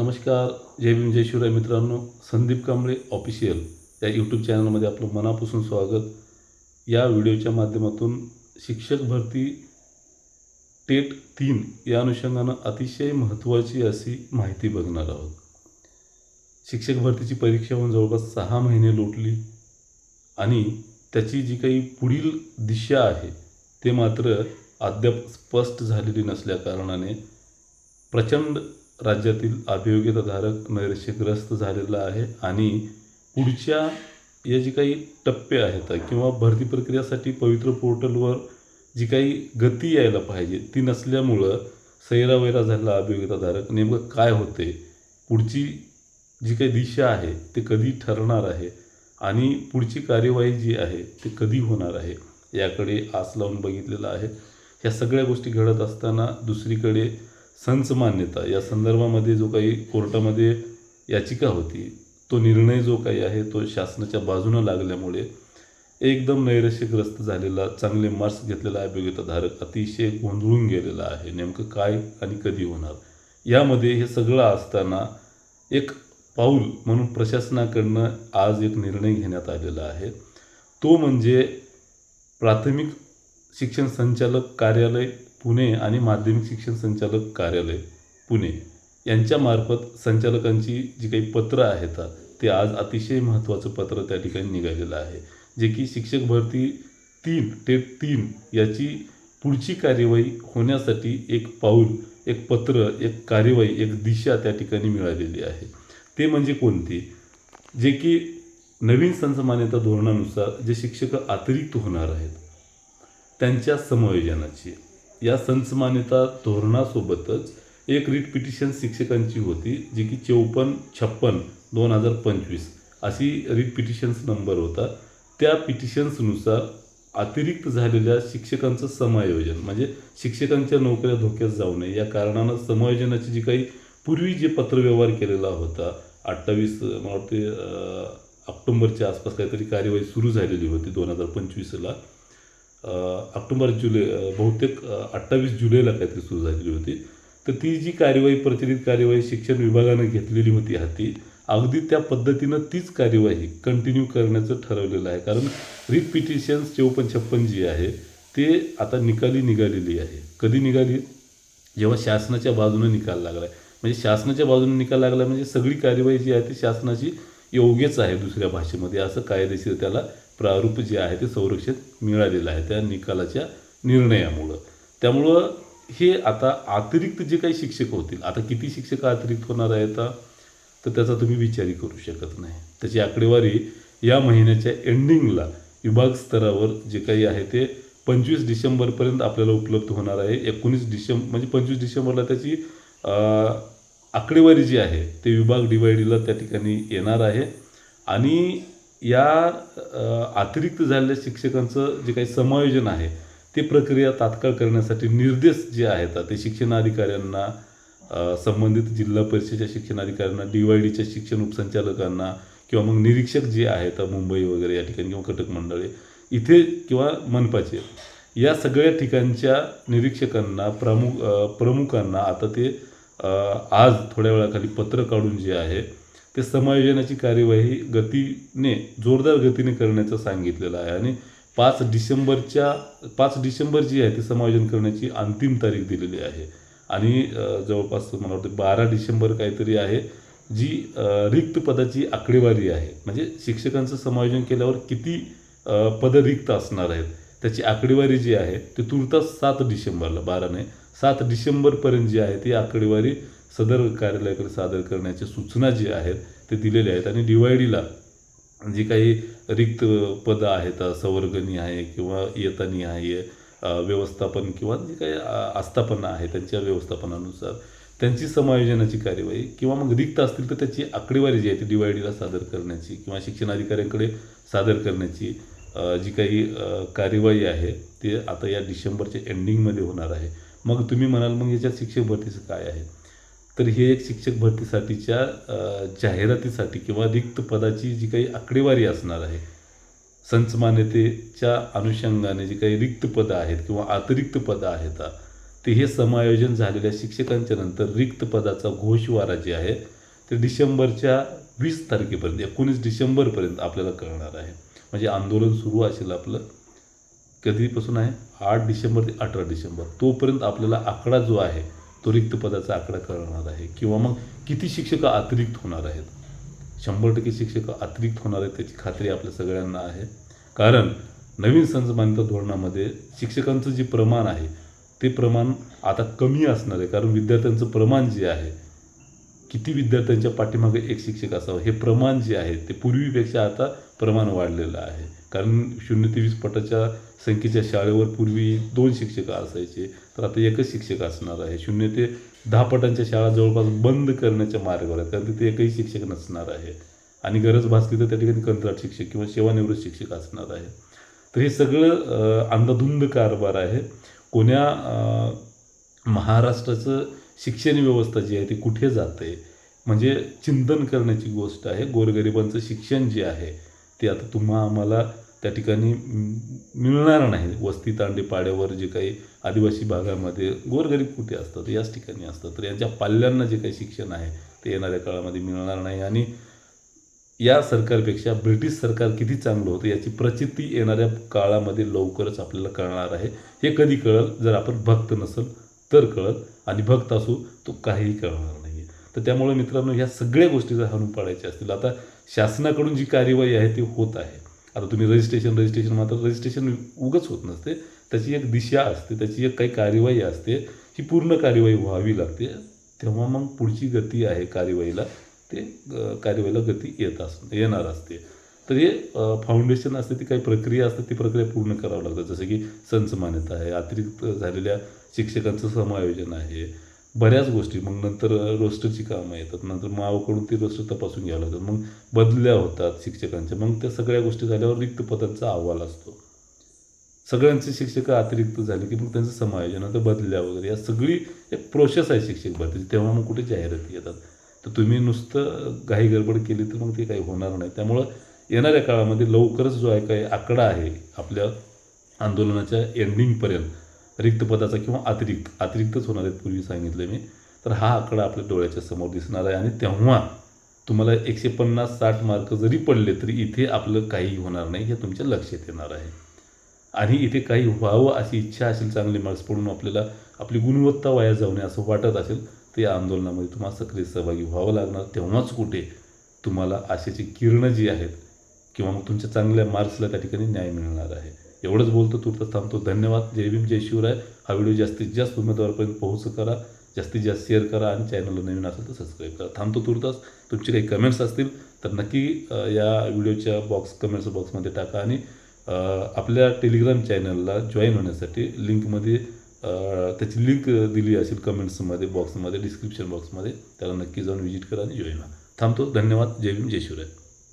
नमस्कार जय भीम जय शिवराय मित्रांनो. संदीप कांबळे ऑफिशियल. या यूट्यूब चॅनलमध्ये आपलं मनापासून स्वागत. या व्हिडिओच्या माध्यमातून शिक्षक भरती टेट तीन या अनुषंगानं अतिशय महत्त्वाची अशी माहिती बघणार आहोत. शिक्षक भरतीची परीक्षा होऊन जवळपास सहा महिने लोटली आणि त्याची जी काही पुढील दिशा आहे ते मात्र अद्याप स्पष्ट झालेली नसल्याकारणाने प्रचंड राज्यातील अभियोग्यताधारक नैराश्यग्रस्त झालेला आहे आणि पुढच्या या जी काही टप्पे आहेत किंवा भरती प्रक्रियासाठी पवित्र पोर्टलवर जी काही गती यायला पाहिजे ती नसल्यामुळं सैरावैरा झालेला अभियोग्यताधारक नेमकं काय होते पुढची जी काही दिशा आहे ते कधी ठरणार आहे आणि पुढची कार्यवाही जी आहे ते कधी होणार आहे याकडे आस लावून बघितलेलं आहे. ह्या सगळ्या गोष्टी घडत असताना दुसरीकडे संच मान्यता या संदर्भामध्ये जो काही कोर्टामध्ये याचिका होती तो निर्णय जो काही आहे तो शासनाच्या बाजूनं लागल्यामुळे एकदम नैराश्यग्रस्त झालेला चांगले मार्क्स घेतलेला अभियोगिताधारक अतिशय गोंधळून गेलेला आहे. नेमकं काय आणि कधी होणार? यामध्ये हे सगळं असताना एक पाऊल म्हणून प्रशासनाकडनं आज एक निर्णय घेण्यात आलेला आहे. तो म्हणजे प्राथमिक शिक्षण संचालक कार्यालय पुणे आणि माध्यमिक शिक्षण संचालक कार्यालय पुणे. यांच्यामार्फत संचालकांची जी काही पत्रं आहेत ते आज अतिशय महत्त्वाचं पत्र त्या ठिकाणी निघालेलं आहे. जे की शिक्षक भरती तीन टेट तीन याची पुढची कार्यवाही होण्यासाठी एक पाऊल एक पत्र एक कार्यवाही एक दिशा त्या ठिकाणी मिळालेली आहे. ते म्हणजे कोणती? जे की नवीन संच मान्यता धोरणानुसार जे शिक्षक अतिरिक्त होणार आहेत त्यांच्या समायोजनाची. या संचमान्यता धोरणासोबतच एक रिट पिटिशन शिक्षकांची होती जी की चौपन्न छप्पन दोन हजार पंचवीस अशी रिट पिटिशन्स नंबर होता. त्या पिटिशन्सनुसार अतिरिक्त झालेल्या शिक्षकांचं समायोजन म्हणजे शिक्षकांच्या नोकऱ्या धोक्यात जाऊ नये या कारणानं समायोजनाची जी काही पूर्वी जे पत्रव्यवहार केलेला होता अठ्ठावीस मला वाटते ऑक्टोंबरच्या आसपास काहीतरी कार्यवाही सुरू झालेली होती दोन हजार पंचवीसला ऑक्टोबर जुलै बहुतेक अठ्ठावीस जुलैला काहीतरी सुरू झालेली होती. तर ती जी कार्यवाही प्रचलित कार्यवाही शिक्षण विभागानं घेतलेली होती हाती अगदी त्या पद्धतीनं तीच कार्यवाही कंटिन्यू करण्याचं ठरवलेलं आहे. कारण रिपिटिशन्स चौपन्न छप्पन जी आहे ते आता निकाली निघालेली आहे. कधी निघाली? जेव्हा शासनाच्या बाजूने निकाल लागला आहे. म्हणजे शासनाच्या बाजूने निकाल लागला म्हणजे सगळी कार्यवाही जी आहे ती शासनाची योग्यच आहे दुसऱ्या भाषेमध्ये. असं कायदेशीर त्याला प्रारूप जे आहे ते संरक्षण मिळालेलं आहे त्या निकालाच्या निर्णयामुळं. त्यामुळं हे आता अतिरिक्त जे काही शिक्षक होतील आता किती शिक्षक अतिरिक्त होणार आहेत? तर त्याचा तुम्ही विचारही करू शकत नाही. त्याची आकडेवारी या महिन्याच्या एंडिंगला विभाग स्तरावर जे काही आहे ते पंचवीस डिसेंबरपर्यंत आपल्याला उपलब्ध होणार आहे. एकोणीस डिसेंबर म्हणजे पंचवीस डिसेंबरला त्याची आकडेवारी जी आहे ते विभाग डिवायडीला त्या ठिकाणी येणार आहे. आणि या अतिरिक्त झालेल्या शिक्षकांचं जे काही समायोजन आहे ते प्रक्रिया तात्काळ करण्यासाठी निर्देश जे आहेत ते शिक्षणाधिकाऱ्यांना संबंधित जिल्हा परिषदेच्या शिक्षणाधिकाऱ्यांना डी वाय डीच्या शिक्षण उपसंचालकांना किंवा मग निरीक्षक जे आहेत मुंबई वगैरे या ठिकाणी किंवा कटक मंडळे इथे किंवा मनपाचे या सगळ्या ठिकाणच्या निरीक्षकांना प्रमुख प्रमुखांना आता ते आज थोड्या वेळाखाली पत्र काढून जे आहे ते समायोजनाची कार्यवाही गतीने जोरदार गतीने करण्याचं सांगितलेलं आहे. आणि पाच डिसेंबरच्या पाच डिसेंबर जी आहे ती समायोजन करण्याची अंतिम तारीख दिलेली आहे. आणि जवळपास मला वाटतं बारा डिसेंबर काहीतरी आहे जी रिक्त पदाची आकडेवारी आहे. म्हणजे शिक्षकांचं समायोजन केल्यावर किती पदं रिक्त असणार आहेत त्याची आकडेवारी जी आहे ती तुर्तास सात डिसेंबरला बारा नाही सात डिसेंबरपर्यंत जी आहे ती आकडेवारी सदर कार्यालयाकडे सादर करण्याच्या सूचना जी आहेत ते दिलेल्या आहेत. आणि डिवायडीला जी काही रिक्त पदं आहेत संवर्गणी आहे किंवा येतानी आहे व्यवस्थापन किंवा जे काही आस्थापना आहे त्यांच्या व्यवस्थापनानुसार त्यांची समायोजनाची कार्यवाही किंवा मग रिक्त असतील तर त्याची आकडेवारी जी आहे ती डिवायडीला सादर करण्याची किंवा शिक्षणाधिकाऱ्यांकडे सादर करण्याची जी काही कार्यवाही आहे ते आता या डिसेंबरच्या एंडिंगमध्ये होणार आहे. मग तुम्ही म्हणाल मग याच्यात शिक्षक भरतीचं काय आहे? तर हे एक शिक्षक भरतीसाठीच्या जाहिरातीसाठी किंवा रिक्त पदाची जी काही आकडेवारी असणार आहे संच मान्यतेच्या अनुषंगाने जी काही रिक्त पदं आहेत किंवा अतिरिक्त पदं आहेत ते हे समायोजन झालेल्या शिक्षकांच्या नंतर रिक्त पदाचा घोषवारा जे आहे ते डिसेंबरच्या वीस तारखेपर्यंत एकोणीस डिसेंबरपर्यंत आपल्याला कळणार आहे. म्हणजे आंदोलन सुरू असेल आपलं कधीपासून आहे? आठ डिसेंबर ते अठरा डिसेंबर. तोपर्यंत आपल्याला आकडा जो आहे तो रिक्त पदाचा आकडा करणार आहे किंवा मग किती शिक्षक अतिरिक्त होणार आहेत? शंभर टक्के शिक्षक अतिरिक्त होणार आहेत त्याची खात्री आपल्या सगळ्यांना आहे. कारण नवीन संच मान्यता धोरणामध्ये शिक्षकांचं जे प्रमाण आहे ते प्रमाण आता कमी असणार आहे. कारण विद्यार्थ्यांचं प्रमाण जे आहे किती विद्यार्थ्यांच्या पाठीमागे एक शिक्षक असावं हे प्रमाण जे आहे ते पूर्वीपेक्षा आता प्रमाण वाढलेलं आहे. कारण शून्य ते वीस पटाच्या संख्येच्या शाळेवर पूर्वी दोन शिक्षक असायचे तर आता एकच शिक्षक असणार आहे. शून्य ते दहा पटांच्या शाळा जवळपास बंद करण्याच्या मार्गावर आहेत. कारण तिथे एकही शिक्षक नसणार आहे. आणि गरज भासली तर त्या ठिकाणी कंत्राट शिक्षक किंवा सेवानिवृत्त शिक्षक असणार आहे. तर हे सगळं अंधाधुंद कारभार आहे. कोण्या महाराष्ट्राचं शिक्षण व्यवस्था जी आहे ती कुठे जाते? म्हणजे चिंतन करण्याची गोष्ट आहे. गोरगरिबांचं शिक्षण जे आहे ते आता तुम्हा आम्हाला त्या ठिकाणी मिळणार नाही. वस्ती तांडे पाड्यावर जे काही आदिवासी भागामध्ये गोरगरीब कुठे असतात याच ठिकाणी असतात. तर यांच्या पाल्यांना जे काही शिक्षण आहे ते येणाऱ्या काळामध्ये मिळणार नाही. आणि या सरकारपेक्षा ब्रिटिश सरकार किती चांगलं होतं याची प्रचिती येणाऱ्या काळामध्ये लवकरच आपल्याला कळणार आहे. हे कधी कळल? जर आपण भक्त नसल तर कळल. आणि भक्त असू तो काहीही कळणार नाही तर त्यामुळे मित्रांनो ह्या सगळ्या गोष्टी जर हाणून पाडायच्या असतील. आता शासनाकडून जी कार्यवाही आहे ती होत आहे. आता तुम्ही रजिस्ट्रेशन रजिस्ट्रेशन मात्र रजिस्ट्रेशन उगच होत नसते. त्याची एक दिशा असते त्याची एक काही कार्यवाही असते ही पूर्ण कार्यवाही व्हावी लागते. तेव्हा मग पुढची गती आहे कार्यवाहीला. ते कार्यवाहीला गती येत अस येणार असते. तर हे फाउंडेशन असते ती काही प्रक्रिया असते ती प्रक्रिया पूर्ण करावं लागतं. जसं की संच मान्यता आहे अतिरिक्त झालेल्या शिक्षकांचं समायोजन आहे. बऱ्याच गोष्टी. मग नंतर रोस्टरची कामं येतात. नंतर मावाकडून ती रोस्टर तपासून घ्यावं लागतात मग बदल्या होतात शिक्षकांच्या. मग त्या सगळ्या गोष्टी झाल्यावर रिक्त पदांचा अहवाल असतो. सगळ्यांचे शिक्षक अतिरिक्त झाले की मग त्यांचं समायोजन आता बदल्या वगैरे. या सगळी एक प्रोसेस आहे शिक्षक भरतीची. तेव्हा मग कुठे जाहिराती येतात. तर तुम्ही नुसतं घाई गडबड केली तर मग ते काही होणार नाही. त्यामुळं येणाऱ्या काळामध्ये लवकरच जो आहे काही आकडा आहे आपल्या आंदोलनाच्या एंडिंगपर्यंत रिक्त पदाचा किंवा अतिरिक्त अतिरिक्तच होणार आहेत पूर्वी सांगितलं मी. तर हा आकडा आपल्या डोळ्याच्या समोर दिसणार आहे आणि तेव्हा तुम्हाला एकशे पन्नास साठ मार्क जरी पडले तरी इथे आपलं काही होणार नाही हे तुमच्या लक्षात येणार आहे. आणि इथे काही व्हावं अशी इच्छा असेल चांगले मार्क्स पडून आपल्याला आपली गुणवत्ता वाया जाऊ नये असं वाटत असेल तर या आंदोलनामध्ये तुम्हाला सक्रिय सहभागी व्हावं लागणार. तेव्हाच कुठे तुम्हाला आशेची किरणं जी आहेत किंवा मग तुमच्या चांगल्या मार्क्सला त्या ठिकाणी न्याय मिळणार आहे. एवढंच बोलतो तुर्तास थांबतो. धन्यवाद. जय भीम जय शिवराय. हा व्हिडिओ जास्तीत जास्त उमेदवारापर्यंत पोहोच करा. जास्तीत जास्त शेअर करा आणि चॅनलला नवीन असेल तर सबस्क्राईब करा. थांबतो तुर्तास. तुमचे काही कमेंट्स असतील तर नक्की या व्हिडिओच्या बॉक्स कमेंट्स बॉक्समध्ये टाका आणि आपल्या टेलिग्राम चॅनलला जॉईन होण्यासाठी लिंकमध्ये त्याची लिंक दिली असेल कमेंट्समध्ये बॉक्समध्ये डिस्क्रिप्शन बॉक्समध्ये त्याला नक्की जाऊन व्हिजिट करा आणि जॉईन व्हा. थांबतो. धन्यवाद. जय भीम जय शिवराय.